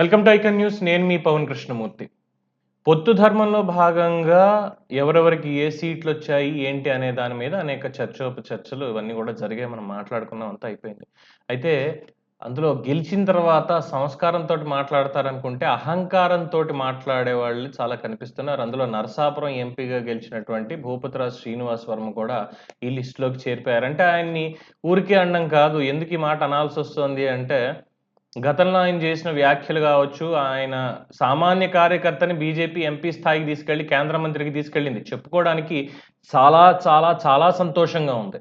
Welcome to icon news. నేను మీ పవన్ కృష్ణమూర్తి. పొత్తు ధర్మంలో భాగంగా ఎవరెవరికి ఏ సీట్లు వచ్చాయి ఏంటి అనే దాని మీద అనేక చర్చోప చర్చలు ఇవన్నీ కూడా జరిగాయి. మనం మాట్లాడుకున్నాం అంతా అయిపోయింది. అయితే అందులో గెలిచిన తర్వాత సంస్కారంతో మాట్లాడతారనుకుంటే అహంకారంతో మాట్లాడే వాళ్ళు చాలా కనిపిస్తున్నారు. అందులో నరసాపురం ఎంపీగా గెలిచినటువంటి భూపతిరాజ్ శ్రీనివాస్ వర్మ కూడా ఈ లిస్టులోకి చేరిపోయారు. అంటే ఆయన్ని ఊరికే అనడం కాదు ఎందుకు ఈ మాట అనాల్సి వస్తుంది అంటే గతంలో ఆయన చేసిన వ్యాఖ్యలు కావచ్చు ఆయన సామాన్య కార్యకర్తని బీజేపీ ఎంపీ స్థాయికి తీసుకెళ్ళి కేంద్ర మంత్రికి తీసుకెళ్ళింది. చెప్పుకోవడానికి చాలా చాలా చాలా సంతోషంగా ఉంది.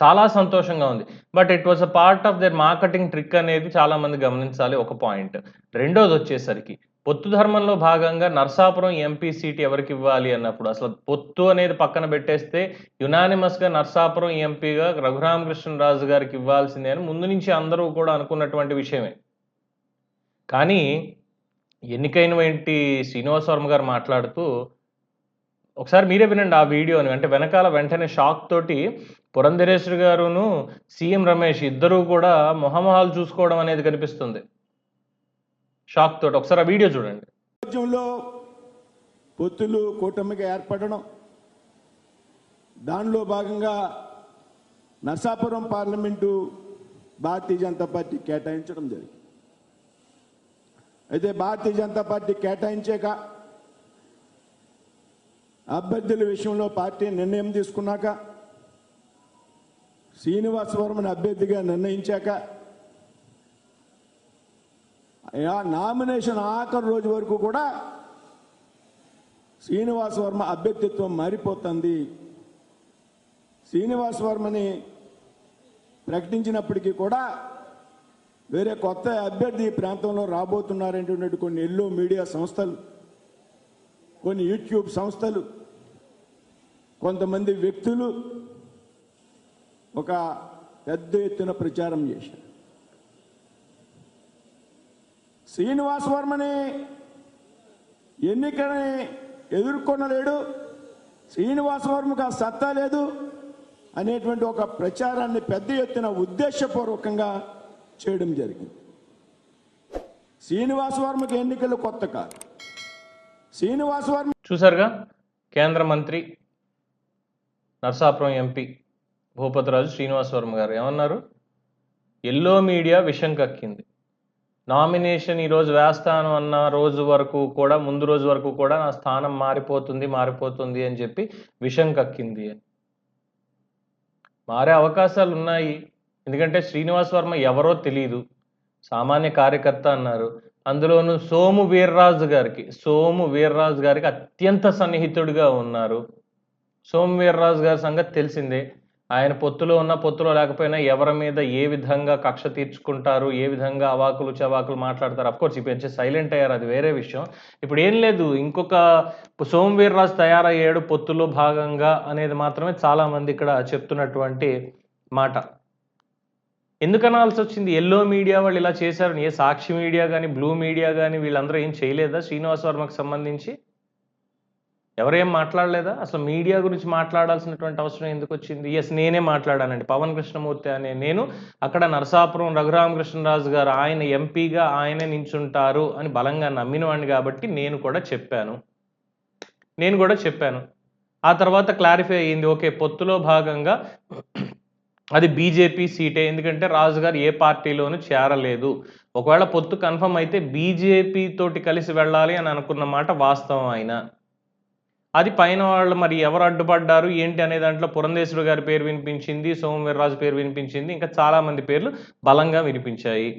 చాలా సంతోషంగా ఉంది. But it was a part of their marketing trick అనేది చాలా మంది గమనించాలి ఒక పాయింట్ రెండోది వచ్చేసరికి పొత్తు ధర్మంలో భాగంగా నర్సాపురం ఎంపీ సీట్ ఎవరికి ఇవ్వాలి అన్నప్పుడు అసలు పొత్తు అనేది పక్కన పెట్టేస్తే యునానిమస్గా నర్సాపురం ఎంపీగా రఘురామకృష్ణరాజు గారికి ఇవ్వాల్సిందే అని ముందు నుంచి అందరూ కూడా అనుకున్నటువంటి విషయమే. కానీ ఎన్నికైన ఏంటి శ్రీనివాస వర్మ గారు మాట్లాడుతూ ఒకసారి మీరే వినండి ఆ వీడియోని అంటే వెనకాల వెంటనే షాక్ తోటి పురంధరేశ్వరి గారును సీఎం రమేష్ ఇద్దరూ కూడా మొహమొహాలు చూసుకోవడం అనేది కనిపిస్తుంది. షాక్ తోటి. ఒకసారి ఆ వీడియో చూడండి. రాజ్యంలో పొత్తులు కూటమిగా ఏర్పడడం దానిలో భాగంగా నర్సాపురం పార్లమెంటు భారతీయ జనతా పార్టీ కేటాయించడం జరిగింది. అయితే భారతీయ జనతా పార్టీ కేటాయించాక అభ్యర్థుల విషయంలో పార్టీ నిర్ణయం తీసుకున్నాక శ్రీనివాస వర్మని అభ్యర్థిగా నిర్ణయించాక నామినేషన్ ఆఖరి రోజు వరకు కూడా శ్రీనివాస వర్మ అభ్యర్థిత్వం మారిపోతుంది. శ్రీనివాసవర్మని ప్రకటించినప్పటికీ కూడా వేరే కొత్త అభ్యర్థి ఈ ప్రాంతంలో రాబోతున్నారంటున్నట్టు కొన్ని ఎల్లో మీడియా సంస్థలు కొన్ని యూట్యూబ్ సంస్థలు కొంతమంది వ్యక్తులు ఒక పెద్ద ఎత్తున ప్రచారం చేశారు. శ్రీనివాస్ వర్మని ఎన్నికని ఎదుర్కొనలేడు. శ్రీనివాస వర్మకు ఆ సత్తా లేదు అనేటువంటి ఒక ప్రచారాన్ని పెద్ద ఎత్తున ఉద్దేశపూర్వకంగా చేయడం జరిగింది. శ్రీనివాస వర్మకి ఎన్నికలు కొత్త కాదు. శ్రీనివాస వర్మ చూసారుగా కేంద్ర మంత్రి నర్సాపురం ఎంపీ భూపతిరాజు శ్రీనివాస్ వర్మ గారు ఏమన్నారు? ఎల్లో మీడియా విషం కక్కింది. నామినేషన్ ఈరోజు వేస్తాను అన్న రోజు వరకు కూడా ముందు రోజు వరకు కూడా నా స్థానం మారిపోతుంది మారిపోతుంది అని చెప్పి విషం కక్కింది. అని మారే అవకాశాలు ఉన్నాయి. ఎందుకంటే శ్రీనివాస్ వర్మ ఎవరో తెలియదు సామాన్య కార్యకర్త అన్నారు. అందులోనూ సోము వీర్రాజు గారికి సోము వీర్రాజు గారికి అత్యంత సన్నిహితుడిగా ఉన్నారు. సోము వీర్రాజు గారి సంగతి తెలిసిందే. ఆయన పొత్తులో ఉన్న పొత్తులో లేకపోయినా ఎవరి మీద ఏ విధంగా కక్ష తీర్చుకుంటారు ఏ విధంగా అవాకులు చవాకులు మాట్లాడతారు అఫ్కోర్స్ ఇప్పుడు సైలెంట్ అయ్యారు అది వేరే విషయం. ఇప్పుడు ఏం లేదు ఇంకొక సోమవీర్ వీర్రాజు తయారయ్యాడు పొత్తులో భాగంగా అనేది మాత్రమే చాలామంది ఇక్కడ చెప్తున్నటువంటి మాట. ఎందుకు అనాల్సి వచ్చింది? ఎల్లో మీడియా వాళ్ళు ఇలా చేశారు. ఏ సాక్షి మీడియా కానీ బ్లూ మీడియా కానీ వీళ్ళందరూ ఏం చేయలేదా? శ్రీనివాస్ వర్మకు సంబంధించి? ఎవరేం మాట్లాడలేదా? అసలు మీడియా గురించి మాట్లాడాల్సినటువంటి అవసరం ఎందుకు వచ్చింది ఎస్ నేనే మాట్లాడానండి. పవన్ కృష్ణమూర్తి అనే నేను అక్కడ నరసాపురం రఘురామకృష్ణరాజు గారు ఆయన ఎంపీగా ఆయనే నించుంటారు అని బలంగా నమ్మినవాడిని కాబట్టి నేను కూడా చెప్పాను. నేను కూడా చెప్పాను. ఆ తర్వాత క్లారిఫై అయ్యింది. ఓకే పొత్తులో భాగంగా అది బీజేపీ సీటే. ఎందుకంటే రాజు గారు ఏ పార్టీలోనూ చేరలేదు. ఒకవేళ పొత్తు కన్ఫర్మ్ అయితే బీజేపీ తోటి కలిసి వెళ్ళాలి అని అనుకున్న మాట వాస్తవం అయినా అది పైన వాళ్ళు మరి ఎవరు అడ్డుపడ్డారు ఏంటి అనే దాంట్లో పురంధేశ్వరు గారి పేరు వినిపించింది సోమవీర్రాజు పేరు వినిపించింది ఇంకా చాలామంది పేర్లు బలంగా వినిపించాయి.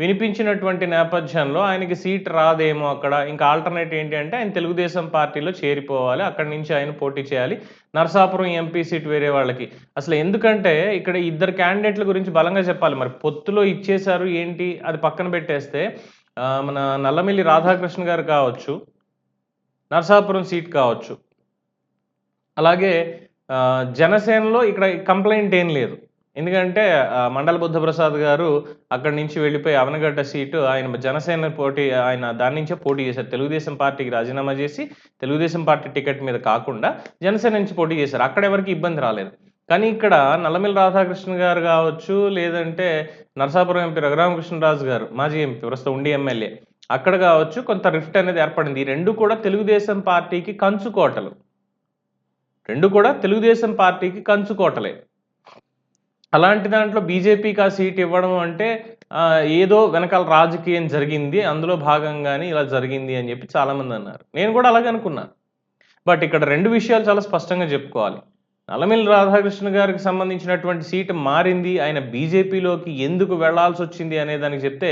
వినిపించినటువంటి నేపథ్యంలో ఆయనకి సీట్ రాదేమో అక్కడ. ఇంకా ఆల్టర్నేట్ ఏంటి అంటే ఆయన తెలుగుదేశం పార్టీలో చేరిపోవాలి అక్కడి నుంచి ఆయన పోటీ చేయాలి నరసాపురం ఎంపీ సీట్ వేరే వాళ్ళకి. అసలు ఎందుకంటే ఇక్కడ ఇద్దరు క్యాండిడేట్ల గురించి బలంగా చెప్పాలి. మరి పొత్తులో ఇచ్చేశారు ఏంటి అది పక్కన పెట్టేస్తే మన నల్లమిల్లి రాధాకృష్ణ గారు కావచ్చు నరసాపురం సీట్ కావచ్చు. అలాగే జనసేనలో ఇక్కడ కంప్లైంట్ ఏం లేదు. ఎందుకంటే మండల బుద్ధప్రసాద్ గారు అక్కడి నుంచి వెళ్ళిపోయి అవనగడ్డ సీటు ఆయన జనసేన పోటీ ఆయన దాని నుంచే పోటీ చేశారు. తెలుగుదేశం పార్టీకి రాజీనామా చేసి తెలుగుదేశం పార్టీ టికెట్ మీద కాకుండా జనసేన నుంచి పోటీ చేశారు. అక్కడ ఎవరికి ఇబ్బంది రాలేదు. కానీ ఇక్కడ నల్లమిల్లి రాధాకృష్ణ గారు కావచ్చు లేదంటే నరసాపురం ఎంపీ రఘురామకృష్ణరాజు గారు మాజీ ఎంపీ ప్రస్తుతం ఉండి ఎమ్మెల్యే. అక్కడ కావచ్చు కొంత రిఫ్ట్ అనేది ఏర్పడింది. ఈ రెండు కూడా తెలుగుదేశం పార్టీకి కంచుకోటలు. రెండు కూడా తెలుగుదేశం పార్టీకి కంచుకోటలే. అలాంటి దాంట్లో బీజేపీకి ఆ సీట్ ఇవ్వడం అంటే ఏదో వెనకాల రాజకీయం జరిగింది అందులో భాగంగానే ఇలా జరిగింది అని చెప్పి చాలామంది అన్నారు. నేను కూడా అలాగే అనుకున్నాను. బట్ ఇక్కడ రెండు విషయాలు చాలా స్పష్టంగా చెప్పుకోవాలి. నల్లమిల్లి రాధాకృష్ణ గారికి సంబంధించినటువంటి సీటు మారింది. ఆయన బీజేపీలోకి ఎందుకు వెళ్ళాల్సి వచ్చింది అనే దానికి చెప్తే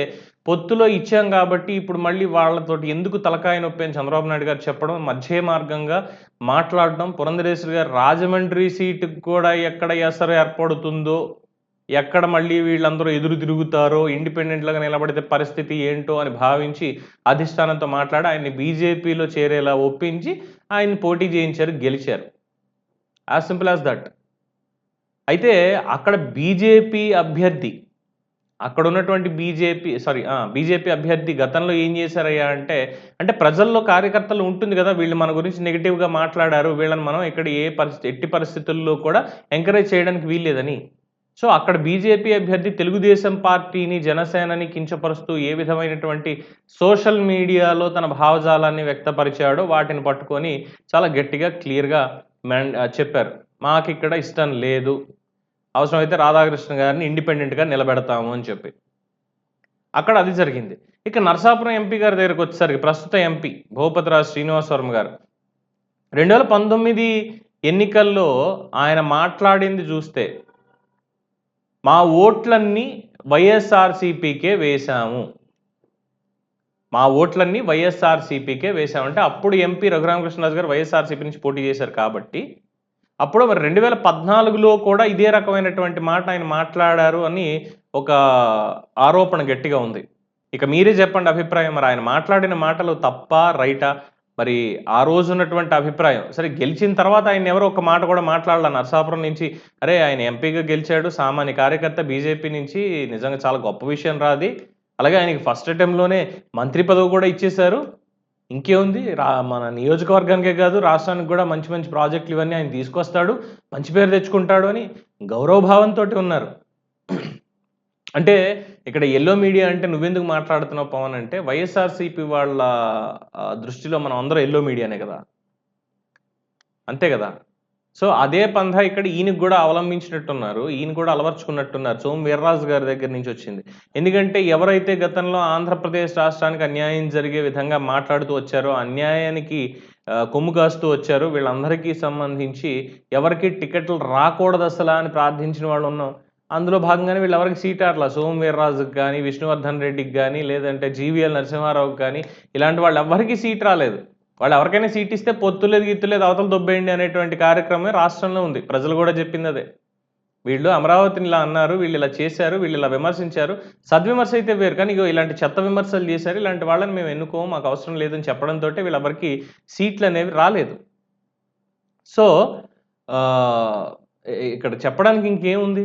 పొత్తులో ఇచ్చాం కాబట్టి ఇప్పుడు మళ్ళీ వాళ్ళతోటి ఎందుకు తలకాయ నొప్పి అని చంద్రబాబు నాయుడు గారు చెప్పడం మధ్య మార్గంగా మాట్లాడడం పురంధరేశ్వరి గారు రాజమండ్రి సీటుకు కూడా ఎక్కడ ఎసరు ఏర్పడుతుందో ఎక్కడ మళ్ళీ వీళ్ళందరూ ఎదురు తిరుగుతారో ఇండిపెండెంట్లుగా నిలబడితే పరిస్థితి ఏంటో అని భావించి అధిష్టానంతో మాట్లాడి ఆయన్ని బీజేపీలో చేరేలా ఒప్పించి ఆయన్ని పోటీ చేయించారు గెలిచారు. యాజ్ సింపుల్ యాజ్ దట్ అయితే అక్కడ బీజేపీ అభ్యర్థి అక్కడ ఉన్నటువంటి బీజేపీ సారీ బీజేపీ అభ్యర్థి గతంలో ఏం చేశారయ్యా అంటే అంటే ప్రజల్లో కార్యకర్తలు ఉంటుంది కదా వీళ్ళు మన గురించి నెగిటివ్గా మాట్లాడారు వీళ్ళని మనం ఇక్కడ ఏ పరిస్థితి ఎట్టి పరిస్థితుల్లో కూడా ఎంకరేజ్ చేయడానికి వీల్లేదని. సో అక్కడ బీజేపీ అభ్యర్థి తెలుగుదేశం పార్టీని జనసేనని కించపరుస్తూ ఏ విధమైనటువంటి సోషల్ మీడియాలో తన భావజాలాన్ని వ్యక్తపరిచాడో వాటిని పట్టుకొని చాలా గట్టిగా క్లియర్గా చెప్పారు. మాకు ఇక్కడ ఇష్టం లేదు. అవసరమైతే రాధాకృష్ణ గారిని ఇండిపెండెంట్గా నిలబెడతాము అని చెప్పి. అక్కడ అది జరిగింది. ఇక నరసాపురం ఎంపీ గారి దగ్గరకు వచ్చేసరికి ప్రస్తుత ఎంపీ భూపతిరాజు శ్రీనివాసవర్మ గారు. రెండు వేల పంతొమ్మిది ఎన్నికల్లో ఆయన మాట్లాడింది చూస్తే మా ఓట్లన్నీ వైఎస్ఆర్సీపీకే వేశాము. మా ఓట్లన్నీ వైఎస్ఆర్సీపీకే వేసామంటే అప్పుడు ఎంపీ రఘురామకృష్ణరాజు గారు వైఎస్ఆర్సీపీ నుంచి పోటీ చేశారు కాబట్టి అప్పుడు మరి రెండు వేల పద్నాలుగులో కూడా ఇదే రకమైనటువంటి మాట ఆయన మాట్లాడారు అని ఒక ఆరోపణ గట్టిగా ఉంది. ఇక మీరే చెప్పండి అభిప్రాయం. మరి ఆయన మాట్లాడిన మాటలు తప్ప రైటా? మరి ఆ రోజు ఉన్నటువంటి అభిప్రాయం. సరే గెలిచిన తర్వాత ఆయన ఎవరో ఒక మాట కూడా మాట్లాడాల నర్సాపురం నుంచి. అరే ఆయన ఎంపీగా గెలిచాడు సామాన్య కార్యకర్త బీజేపీ నుంచి. నిజంగా చాలా గొప్ప విషయం రాది. అలాగే ఆయనకి ఫస్ట్ అటెంప్ట్లోనే మంత్రి పదవి కూడా ఇచ్చేశారు. ఇంకేముంది రా మన నియోజకవర్గానికే కాదు రాష్ట్రానికి కూడా మంచి మంచి ప్రాజెక్టులు ఇవన్నీ ఆయన తీసుకొస్తాడు. మంచి పేరు తెచ్చుకుంటాడు అని గౌరవభావంతో ఉన్నారు. అంటే ఇక్కడ ఎల్లో మీడియా అంటే నువ్వెందుకు మాట్లాడుతున్నావు పవన్ అంటే వైఎస్ఆర్సీపీ వాళ్ళ దృష్టిలో మనం అందరం ఎల్లో మీడియానే కదా. అంతే కదా? సో అదే పంధ ఇక్కడ ఈయనకు కూడా అవలంబించినట్టున్నారు ఈయన కూడా అలవర్చుకున్నట్టున్నారు. సోమ్ వీర్రాజు గారి దగ్గర నుంచి వచ్చింది. ఎందుకంటే ఎవరైతే గతంలో ఆంధ్రప్రదేశ్ రాష్ట్రానికి అన్యాయం జరిగే విధంగా మాట్లాడుతూ వచ్చారో అన్యాయానికి కొమ్ము కాస్తూ వచ్చారు వీళ్ళందరికీ సంబంధించి ఎవరికి టికెట్లు రాకూడదు అసలు అని ప్రార్థించిన వాళ్ళు ఉన్నాం. అందులో భాగంగానే వీళ్ళు ఎవరికి సీట్ అట్లా సోమ్ వీర్రాజుకి కానీ విష్ణువర్ధన్ రెడ్డికి కానీ లేదంటే జీవీఎల్ నరసింహారావుకి కానీ ఇలాంటి వాళ్ళు ఎవరికి సీట్ రాలేదు. వాళ్ళు ఎవరికైనా సీట్ ఇస్తే పొత్తులేదు గిత్తులేదు అవతల దొబ్బేయండి అనేటువంటి కార్యక్రమం రాష్ట్రంలో ఉంది. ప్రజలు కూడా చెప్పింది అదే. వీళ్ళు అమరావతిని ఇలా అన్నారు వీళ్ళు ఇలా చేశారు వీళ్ళు ఇలా విమర్శించారు. సద్విమర్శ అయితే వేరు కానీ ఇగో ఇలాంటి చెత్త విమర్శలు చేశారు. ఇలాంటి వాళ్ళని మేము ఎన్నుకోము మాకు అవసరం లేదని చెప్పడంతో వీళ్ళెవరికి సీట్లు అనేవి రాలేదు. సో ఇక్కడ చెప్పడానికి ఇంకేముంది?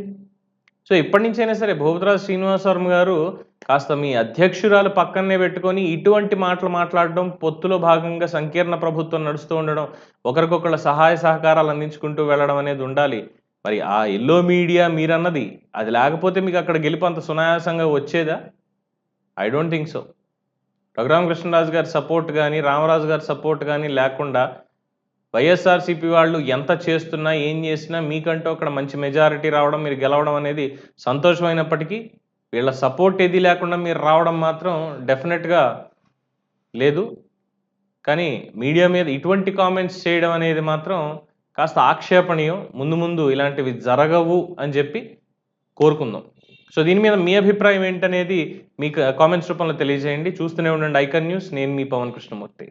సో ఇప్పటి నుంచైనా సరే భూపతిరాజు శ్రీనివాసవర్మ గారు కాస్త మీ అధ్యక్షురాలు పక్కనే పెట్టుకొని ఇటువంటి మాటలు మాట్లాడడం పొత్తులో భాగంగా సంకీర్ణ ప్రభుత్వం నడుస్తూ ఉండడం ఒకరికొకళ్ళ సహాయ సహకారాలు అందించుకుంటూ వెళ్ళడం అనేది ఉండాలి. మరి ఆ ఎల్లో మీడియా మీరన్నది అది లేకపోతే మీకు అక్కడ గెలుపు అంత సునాయాసంగా వచ్చేదా? I don't think so Raghuramakrishnaraju గారి సపోర్ట్ కానీ రామరాజు గారి సపోర్ట్ కానీ లేకుండా వైఎస్ఆర్సీపీ వాళ్ళు ఎంత చేస్తున్నా ఏం చేసినా మీకంటూ అక్కడ మంచి మెజారిటీ రావడం మీరు గెలవడం అనేది సంతోషమైనప్పటికీ వీళ్ళ సపోర్ట్ ఏది లేకుండా మీరు రావడం మాత్రం డెఫినెట్గా లేదు. కానీ మీడియా మీద ఇటువంటి కామెంట్స్ చేయడం అనేది మాత్రం కాస్త ఆక్షేపణీయం. ముందు ముందు ఇలాంటివి జరగవు అని చెప్పి కోరుకుందాం. సో దీని మీద మీ అభిప్రాయం ఏంటనేది మీకు కామెంట్స్ రూపంలో తెలియజేయండి. చూస్తూనే ఉండండి ఐకన్ న్యూస్. నేను మీ పవన్ కృష్ణమూర్తి.